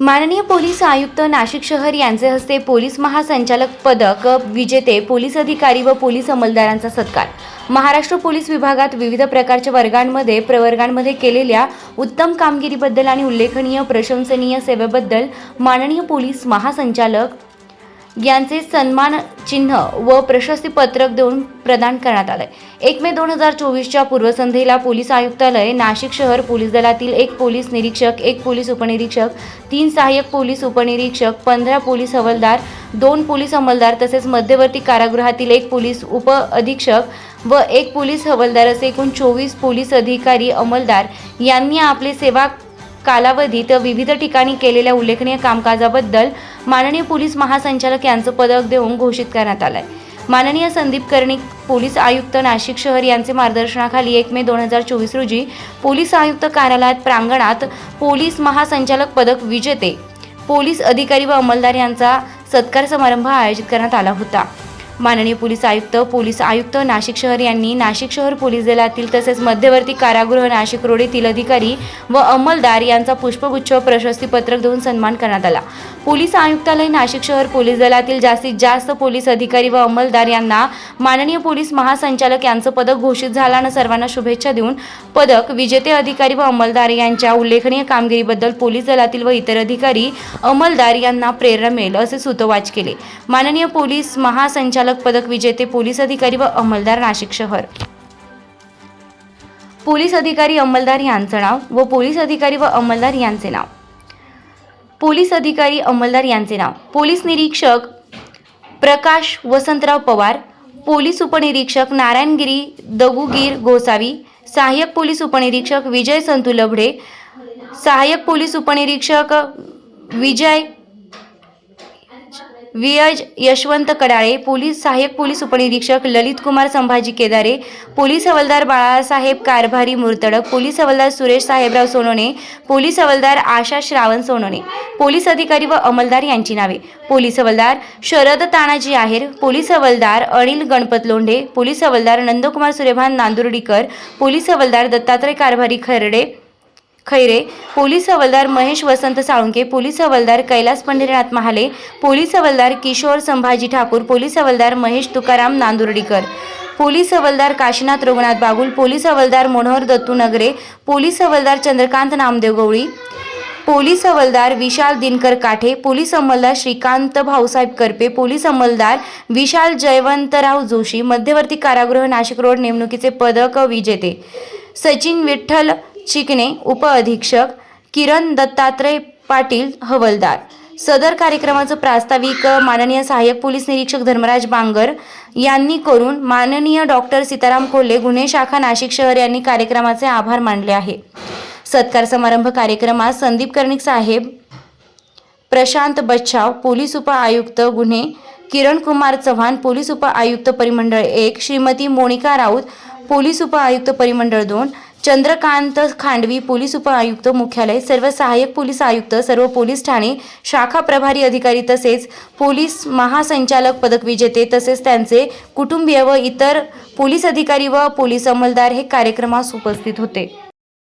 माननीय पोलीस आयुक्त नाशिक शहर यांचे हस्ते पोलीस महासंचालक पदक विजेते पोलीस अधिकारी व पोलीस अंमलदारांचा सत्कार. महाराष्ट्र पोलीस विभागात विविध प्रकारच्या वर्गांमध्ये प्रवर्गांमध्ये केलेल्या उत्तम कामगिरीबद्दल आणि उल्लेखनीय प्रशंसनीय सेवेबद्दल माननीय पोलीस महासंचालक यांचे सन्मान चिन्ह व प्रशस्ती पत्रक देऊन प्रदान करण्यात आलंय. एक मे दोन हजार चोवीसच्या पूर्वसंध्येला पोलीस आयुक्तालय नाशिक शहर पोलीस दलातील एक पोलीस निरीक्षक एक पोलीस उपनिरीक्षक तीन सहाय्यक पोलीस उपनिरीक्षक पंधरा पोलीस हवालदार दोन पोलीस अंमलदार तसेच मध्यवर्ती कारागृहातील एक पोलीस उप अधीक्षक व एक पोलीस हवालदार असे एकूण चोवीस पोलीस अधिकारी अंमलदार यांनी आपले सेवा कालावधीत विविध ठिकाणी केलेल्या उल्लेखनीय कामकाजाबद्दल माननीय पोलीस महासंचालक यांचं पदक देऊन घोषित करण्यात आलं आहे माननीय संदीप कर्णिक पोलीस आयुक्त नाशिक शहर यांचे मार्गदर्शनाखाली एक मे दोन हजार चोवीस रोजी पोलीस आयुक्त कार्यालयात प्रांगणात पोलीस महासंचालक पदक विजेते पोलीस अधिकारी व अंमलदार यांचा सत्कार समारंभ आयोजित करण्यात आला होता. माननीय पोलीस आयुक्त पोलीस आयुक्त नाशिक शहर यांनी नाशिक शहर पोलीस दलातील तसेच मध्यवर्ती कारागृह नाशिक रोड येथील अधिकारी व अंमलदार यांचा पुष्पगुच्छ प्रशस्तीपत्रक देऊन सन्मान करण्यात आला. पोलीस आयुक्तालय नाशिक शहर पोलीस दलातील जास्तीत जास्त पोलीस अधिकारी व अंमलदार यांना माननीय पोलीस महासंचालक यांचं पदक घोषित झाल्यानं सर्वांना शुभेच्छा देऊन पदक विजेते अधिकारी व अंमलदार यांच्या उल्लेखनीय कामगिरीबद्दल पोलीस दलातील व इतर अधिकारी अंमलदार यांना प्रेरणा मिळेल असे सुतोवाच केले. माननीय पोलीस महासंचालक पदक विजेते पोलीस अधिकारी व अंमलदार नाशिक शहर. पोलीस अधिकारी अंमलदार यांचं नाव व पोलीस अधिकारी व अंमलदार यांचे नाव. पोलीस अधिकारी अंमलदार यांचे नाव. पोलीस निरीक्षक प्रकाश वसंतराव पवार पोलीस उपनिरीक्षक नारायणगिरी दगुगीर गोसावी सहाय्यक पोलीस उपनिरीक्षक विजय संतू लभडे सहाय्यक पोलीस उपनिरीक्षक विजय वियज यशवंत कडाळे पोलीस सहाय्यक पोलीस उपनिरीक्षक ललित कुमार संभाजी केदारे पोलीस हवालदार बाळासाहेब कारभारी मुर्तडक पोलीस हवालदार सुरेश साहेबराव सोनोने पोलीस हवालदार आशा श्रावण सोनोने पोलीस अधिकारी व अंमलदार यांची नावे. पोलीस हवालदार शरद तानाजी आहेर पोलीस हवालदार अनिल गणपत लोंढे पोलीस हवालदार नंदकुमार सुरेभान नांदुर्डीकर पोलीस हवालदार दत्तात्रय कारभारी खर्डे खैरे पोलीस हवालदार महेश वसंत साळुंके पोलीस हवालदार कैलास पंढरीनाथ महाले पोलीस हवालदार किशोर संभाजी ठाकूर पोलीस हवालदार महेश तुकाराम नांदुर्डीकर पोलीस हवालदार काशीनाथ रघुनाथ बागुल पोलीस हवालदार मनोहर दत्तू नगरे पोलीस हवालदार चंद्रकांत नामदेव गवळी पोलीस हवालदार विशाल दिनकर काठे पोलीस अंमलदार श्रीकांत भाऊसाहेब करपे पोलीस अंमलदार विशाल जयवंतराव जोशी मध्यवर्ती कारागृह नाशिक रोड नेमणुकीचे पदक विजेते सचिन विठ्ठल चिकणे उपअधीक्षक किरण दत्तात्रय पाटील हवलदार. सदर कार्यक्रमाचं प्रास्ताविक माननीय सहाय्यक पोलीस निरीक्षक धर्मराज बांगर यांनी करून माननीय डॉक्टर सीताराम कोल्हे गुन्हे शाखा नाशिक शहर यांनी कार्यक्रमाचे आभार मानले आहे. सत्कार समारंभ कार्यक्रमात संदीप कर्णिक साहेब प्रशांत बच्छाव पोलीस उप आयुक्त गुन्हे किरण कुमार चव्हाण पोलीस उप आयुक्त परिमंडळ एक श्रीमती मोनिका राऊत पोलीस उप आयुक्त परिमंडळ दोन चंद्रकांत खांडवी पोलीस उप आयुक्त मुख्यालय सर्व सहाय्यक पोलीस आयुक्त सर्व पोलीस ठाणे शाखा प्रभारी अधिकारी तसेच पोलीस महासंचालक पदक विजेते तसेच त्यांचे कुटुंबीय व इतर पोलीस अधिकारी व पोलीस अंमलदार हे कार्यक्रमास उपस्थित होते.